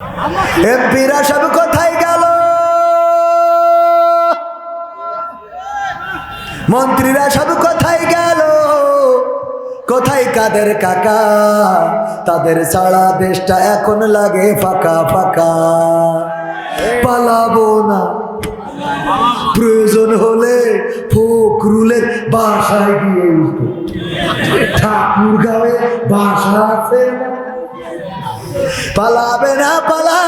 এমপিরা সব কোথায় গেল? মন্ত্রীরা সব কোথায় গেল? কোথায় কাদের কাকা? তাদের সারা দেশটা এখন লাগে ফাঁকা ফাঁকা। পালাবো না। প্রয়োজন হলে ফকরুলের বাসায় গিয়ে উঠবো। ঠাকুর গাঁয়ে বাসা আছে। না? পালাবে না পালাবে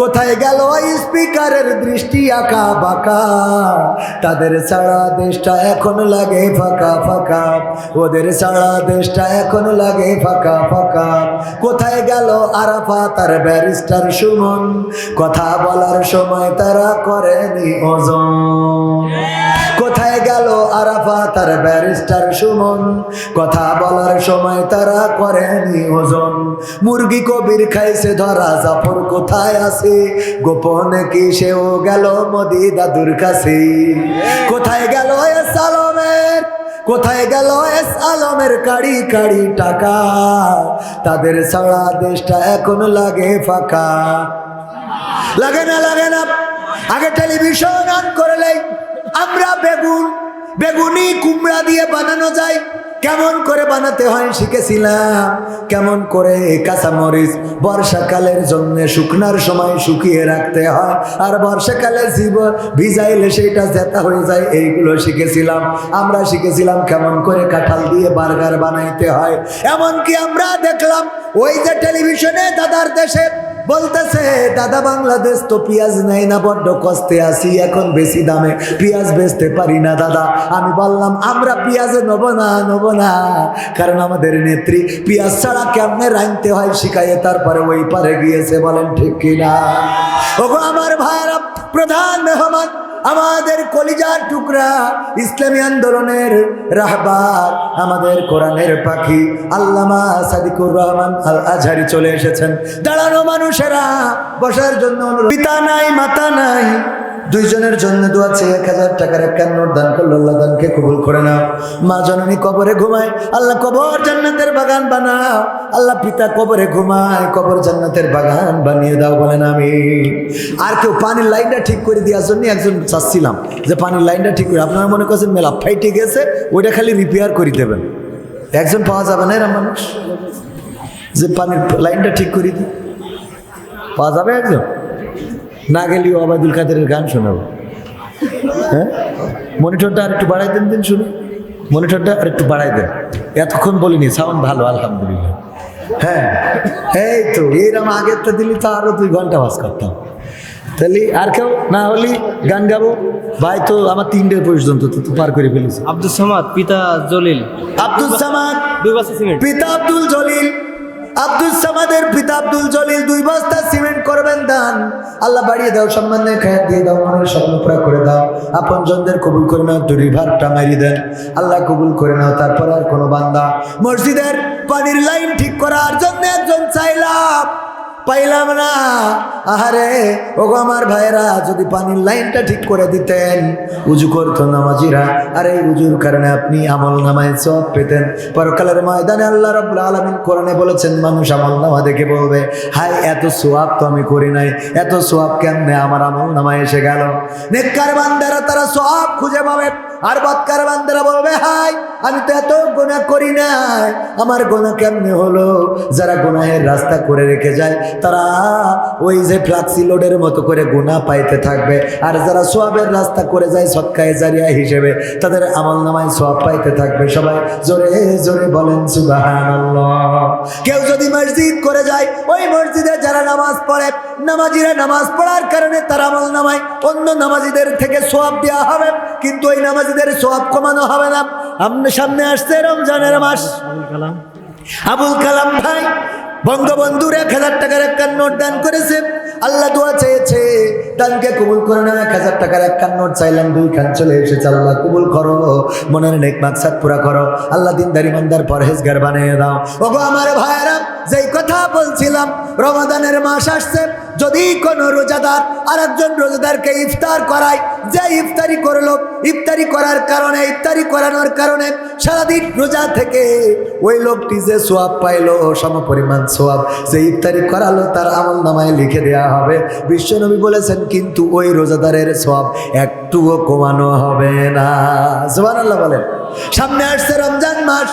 কোথায় গেল স্পিকারের দৃষ্টি আঁকা বাঁকা? তাদের সারা দেশটা এখন লাগে ফাঁকা ফাঁকা। ওদের সারা দেশটা এখন লাগে ফাঁকা ফাঁকা। কোথায় গেল আরাফা তার ব্যারিস্টার সুমন? কথা বলার সময় তারা করেনি ওজন। কোথায় গেল আরাফা, তার ব্যারিস্টার সুমন। কথা বলার সময় তারা করেনি ওজন। মুরগি কবির খাইছে ধরা, জাফর কোথায় আছে? গোপনে কি সেও গেল মোদি দাদুর কাছে? কোথায় গেল এস আলমের, কোথায় গেল এস আলমের কাড়ি কাড়ি টাকা? তাদের সারা দেশটা এখন লাগে ফাঁকা। লাগে না লাগে না। আগে টেলিভিশন অন করলেই বেগুন বেগুনি কুমড়া দিয়ে বানানো যায়। কেমন করে বানাতে হয় শিখেছিলাম। কেমন করে কাঁচামরিচ বর্ষাকালের জন্য শুকনার সময় শুকিয়ে রাখতে হয়। আর বর্ষাকালে জীব ভিজাইলে সেইটা জেতা হয়ে যায়, এইগুলো শিখেছিলাম। আমরা শিখেছিলাম কেমন করে কাঁঠাল দিয়ে বার্গার বানাইতে হয়। এমনকি আমরা দেখলাম ওই যে টেলিভিশনে দাদার দেশে বলতেছে, দাদা, বাংলাদেশ তো পেঁয়াজ নেই না, বড্ড কষ্টে আসি এখন বেশি দামে পেঁয়াজ বেচতে পারি না, দাদা। আমি বললাম, আমরা পেঁয়াজ নেব না নেব না, কারণ আমাদের নেত্রী পেঁয়াজ ছাড়া কেমনে রাঁধতে হয়, শিখাইয়ে তারপরে ওই পারে গিয়েছে। বলেন, ঠিক কিনা? ওগো, আমার ভাইরা প্রধান মেহমান, আমাদের কলিজার টুকরা ইসলামী আন্দোলনের রাহবার, আমাদের কোরআনের পাখি আল্লামা সাদিকুর রহমান আল আজহারি চলে এসেছেন। দাঁড়ানো মানুষেরা, বসার জন্য পিতা নাই, মাতা নাই দুইজনের জন্য দোয়া চেয়ে এক হাজার টাকার একান্ন দান করল আল্লাহ দানকে কবুল করে নাও। মা জননী কবরে ঘুমায়, আল্লাহ কবর জান্নাতের বাগান বানাও। আল্লাহ পিতা কবরে ঘুমায়, কবর জান্নাতের বাগান বানিয়ে দাও বলেন আমি আর কেউ পানির লাইনটা ঠিক করে দেওয়ার জন্য একজন চাচ্ছিলাম যে পানির লাইনটা ঠিক করে, আপনারা মনে করছেন মেলা ফাইটে গেছে, ওইটা খালি রিপেয়ার করে দেবেন। একজন পাওয়া যাবে না এরা মানুষ? যে পানির লাইনটা ঠিক করে দিই। পাওয়া যাবে একজন? না গেলেও আবাদুল কাদেরের গান শোনাবো। হ্যাঁ? মনিটরটা আর একটু বাড়াই দেন দিন শুনে। মনিটরটা আর একটু বাড়াই দেন। এতক্ষণ বলিনি সাউন্ড ভালো আলহামদুলিল্লাহ। হ্যাঁ এই তো এইরকম আগেরটা দিলি তো আরও দুই ঘণ্টা বাস করতাম। তাহলে আর কেউ? না হলি গান গাবো? ভাই তো আমার তিনটে পর্যন্ত তো তো পার করে ফেলেছি। আব্দুল সামাদ পিতা জলিল। আব্দুল সামাদ দুই বছর পিতা আব্দুল জলিল আব্দুল সামাদের পিতা আব্দুল জলিল দুই বস্তা সিমেন্ট করবেন দান। আল্লাহ বাড়িয়ে দাও সম্মানের খায়াত দিয়ে দাও, মনের স্বপ্ন পুরা করে দাও। আপন জনদের কবুল করে নাও দুরি ভারটা মারি দেন। আল্লাহ কবুল করে নাও, তারপর আর কোনো বান্দা। মসজিদের পানির লাইন ঠিক করার জন্য একজন চাইলাম। পাইলাম না। আহারে, ওগো আমার ভাইরা যদি পানির লাইনটা ঠিক করে দিতেন। উজু করতো নামাজিরা। আর, এই উজুর কারণে আপনি আমল নামায় সব পেতেন। পরকালের ময়দানে আল্লাহ রব্লা আলমিন কোরআনে বলেছেন, মানুষ আমল নামা দেখে বলবে হাই এত সোয়াব তো আমি করি নাই। এত সোয়াব কেমনে আমার আমল নামায় এসে গেল? নেককার বান্দারা তারা সব খুঁজে পাবে। আর বৎকার বান্দারা বলবে, হাই, আমি তো এত গোনা করি নাই। আমার গোনা কেমনে হলো? যারা গোনাহের রাস্তা করে রেখে যায়, তারা ওই যে ফ্লাক্সি লোডের মতো করে গোনা পাইতে থাকবে। আর যারা সোয়াবের রাস্তা করে যায়, সৎকায় জারিয়া হিসেবে তাদের আমল নামায় সোয়াব পাইতে থাকবে। সবাই জোরে জোরে বলেন কেউ যদি মসজিদ করে যায়, ওই মসজিদে যারা নামাজ পড়ে, নামাজিরা নামাজ পড়ার কারণে তারা আমল নামায়। অন্য নামাজিদের থেকে সোয়াব দেওয়া হবে, কিন্তু ওই নামাজিদের সোয়াব কমানো হবে না। আমনে সামনে আসছে রমজানের মাস। আবুল কালাম। ভাই বঙ্গবন্ধুর এক হাজার টাকার একটা নোট দান করেছে। আল্লাহ দোয়া চেয়েছে দানকে কবুল করে না এক হাজার টাকার একটা নোট চাইলাম দুই খান চলে এসেছে। আল্লাহ কবুল করো মনের নেক মাকসাদ পুরা করো। আল্লাহ দিনদারি মন্দার পরহেজগার বানিয়ে দাও। ওগো আমার ভাইয়েরা যেই কথা বলছিলাম, রমাদানের মাস আসছে, যদি কোনো রোজাদার আর একজন রোজাদারকে ইফতার করায়, যে ইফতারি করল, ইফতারি করার কারণে, ইফতারি করানোর কারণে সারাদিন রোজা থেকে ওই লোকটি যে সোয়াব পাইলো, সম পরিমাণ সোয়াব, যে ইফতারি করালো, তার আমল নামায় লিখে দেওয়া হবে। বিশ্বনবী বলেছেন, কিন্তু ওই রোজাদারের সোয়াব একটুও কমানো হবে না। জোয়ান আল্লাহ বলেন। সামনে আসছে রমজান মাস।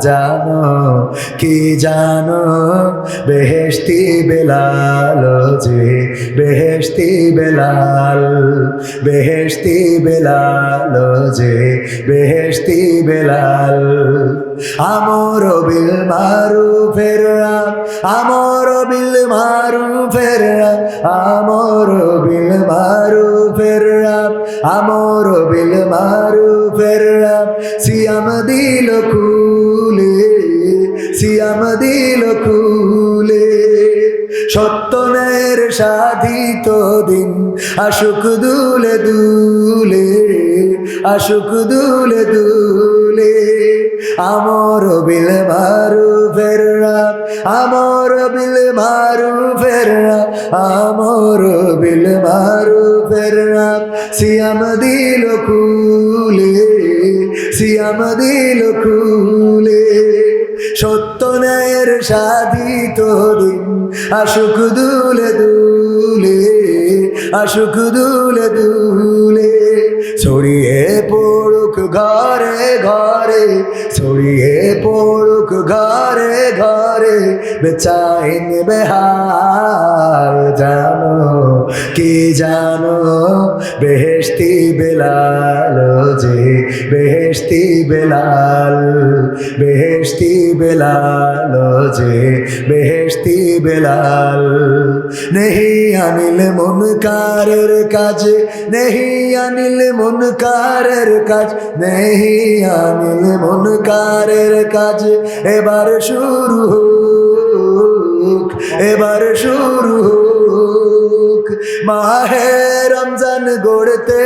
জানো? কি জানো? বেহেশতি বেলাল, যে বেহেশতি বেলাল বেহেশতি বেলাল, যে বেহেশতি বেলাল। আমর বিল মারু ফেরা আমর বিল মারু ফেরা আমর বিল মারু ফেরা আমর বিল মারু ফেরা সিয়াম দিল কুলে সিয়াম দিল কুলে। সত্যনের সাধিত দিন, আশুক দুলে দুলে, আশুক দুলে দুলে। আমর বিল মারু ফেররা আমর বিল মারু ফেররা আমর বিল মারু ফেররা সিয়াম দিল কুলে, সিয়াম দিল কুলে। ন্যায়ের সাধিত আশুক দুলে দুলে আশুক দুলে দুলে। ছড়িয়ে পড়ুক ঘরে ঘরে ছড়িয়ে পড়ুক ঘরে ঘরে, বেচাইন বেহাল জানো, কি জানো? বেহেশতি বেলাল, যে বেহেশতি বেলাল বেহেশতি বেলাল, যে বেহেশতি বেলাল। নেহি আনিল মুনকারের কাজ, নেহি আনিল মুনকারের কাজ, নেহি আনিল মুনকারের কাজ এবার শুরু হোক, এবার শুরু হোক। মাহে রমজান গড়তে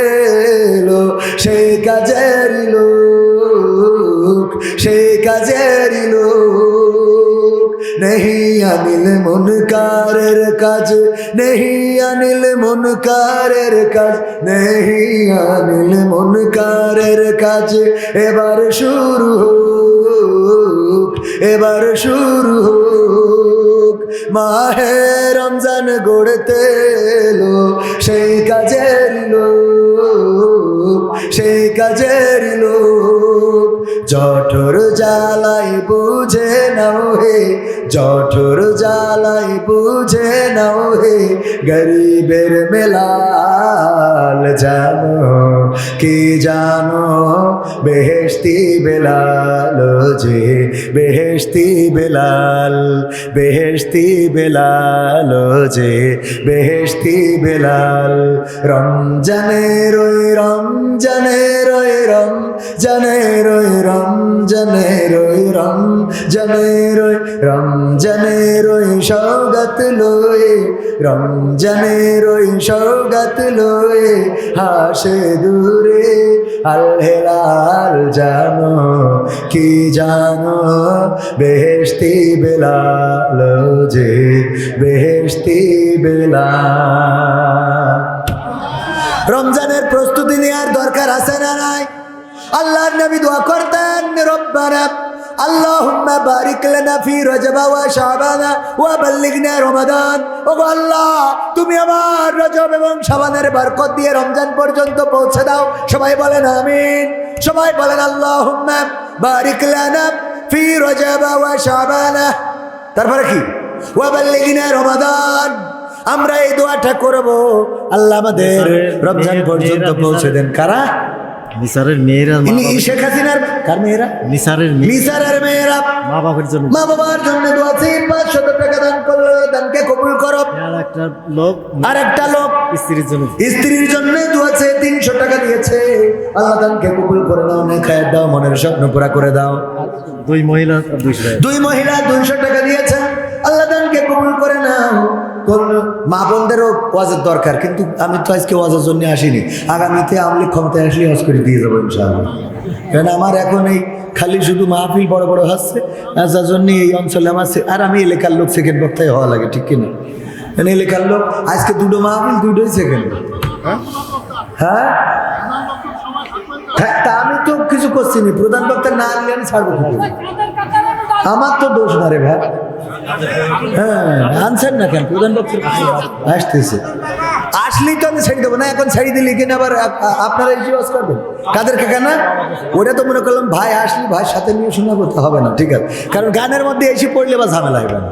এলো, সেই কাজের লোক, সেই কাজের লোক। নেহি আনিল মুনকারের কাজ নেহি আনিল মুনকারের কাজ নেহি আনিল মুনকারের কাজ। এবার শুরু হোক, এবার শুরু হোক, মাহে রমজান গড়তে এলো, সেই কাজের লোক। সেই কাজের লোক জঠর জ্বালাই বুঝে নাও হে, জঠর জ্বালাই বুঝে নাও হে, গরিবের মেলাল জানো, কি জানো বেহেশতি বেলাল যে, বেহেশতি বেলাল বেহেশতি বেলাল যে, বেহেশতি বেলাল, রমজানের ওই রমজানের ওই রমজানের ওই রমজানের ওই রমজানের ওই রমজানের ওই সৌগত লয়ে রমজানের ওই সৌগত লয়ে, হাসে দূরে আল জানো, কি জানো, বেহেশতি বেলাল যে, বেহেশতি বেলাল। রমজানের প্রস্তুতি নেওয়ার দরকার আছে না নাই আল্লাহর নবী দোয়া করতেন রব্বানা اللهم بارك لنا في رجب وشعبان وبلغنا رمضان ও গো আল্লাহ তুমি আমার রজব এবং শাবানের বরকত দিয়ে রমজান পর্যন্ত পৌঁছে দাও সবাই বলেন আমিন সবাই বলেন আল্লাহুম্মা বারিক লানা ফি রজব ওয়া শাবান তারপরে কি ওয়াবাল্লিগিনা রমাদান আমরা এই দোয়াটা করব। আল্লাহ আমাদের রমজান পর্যন্ত পৌঁছে দেন। কারা? নিসারের মেয়েরা শেখ হাসিনার কার মেয়েরা? নিসারের নিসারের মেয়েরা। মা বাবার জন্য। মা বাবার জন্য দোয়া তিন পাঁচ শত টাকা দান করল। দানকে কবুল করো। আর একটা লোক আর একটা লোক স্ত্রীর জন্য। স্ত্রীর জন্য দোয়াছে তিনশো টাকা দিয়েছে। আল্লাহ দানকে কবুল করে দাও না খায়ের দাও। মনের স্বপ্ন পুরা করে দাও। দুই মহিলা। দুই মহিলা দুইশো টাকা দিয়েছেন। আল্লাহ দানকে কবুল করে নাও। কোন মা বোনদেরও ওয়াজের দরকার কিন্তু আমি তো আজকে ওয়াজের জন্য আসিনি। আগামীতে আমলি ক্ষমতায় আসলে ওয়াজ করে দিয়ে যাব ইনশাআল্লাহ। কারণ আমার এখন এই খালি শুধু মাহফিল বড় বড় হচ্ছে যার জন্য এই অঞ্চলে আমার আর আমি এলাকার লোক সেকেন্ড বক্তায় হওয়া লাগে ঠিক কিনা? কারণ এলাকার লোক আজকে দুটো মাহফিল দুটোই সেকেন্ড হ্যাঁ? হ্যাঁ? তা আমি তো কিছু করছি না। প্রধান বক্তা না আনলে আমি ছাড়বো আমার তো দোষ না রে ভাই। হ্যাঁ আনছেন না কেন? প্রধান বক্তর আসতেছে। আসলেই তো আমি ছেড়ে দেবো না, এখন ছেড়ে দিলি কিনা আবার আপনারা ওয়াজ করবেন। কাদের কাকা ওটা তো মনে করলাম ভাই আসলি ভাই সাথে নিয়ে শোনা করতে হবে না, ঠিক আছে? কারণ গানের মধ্যে এসে পড়লে বা ঝামেলা হবে না।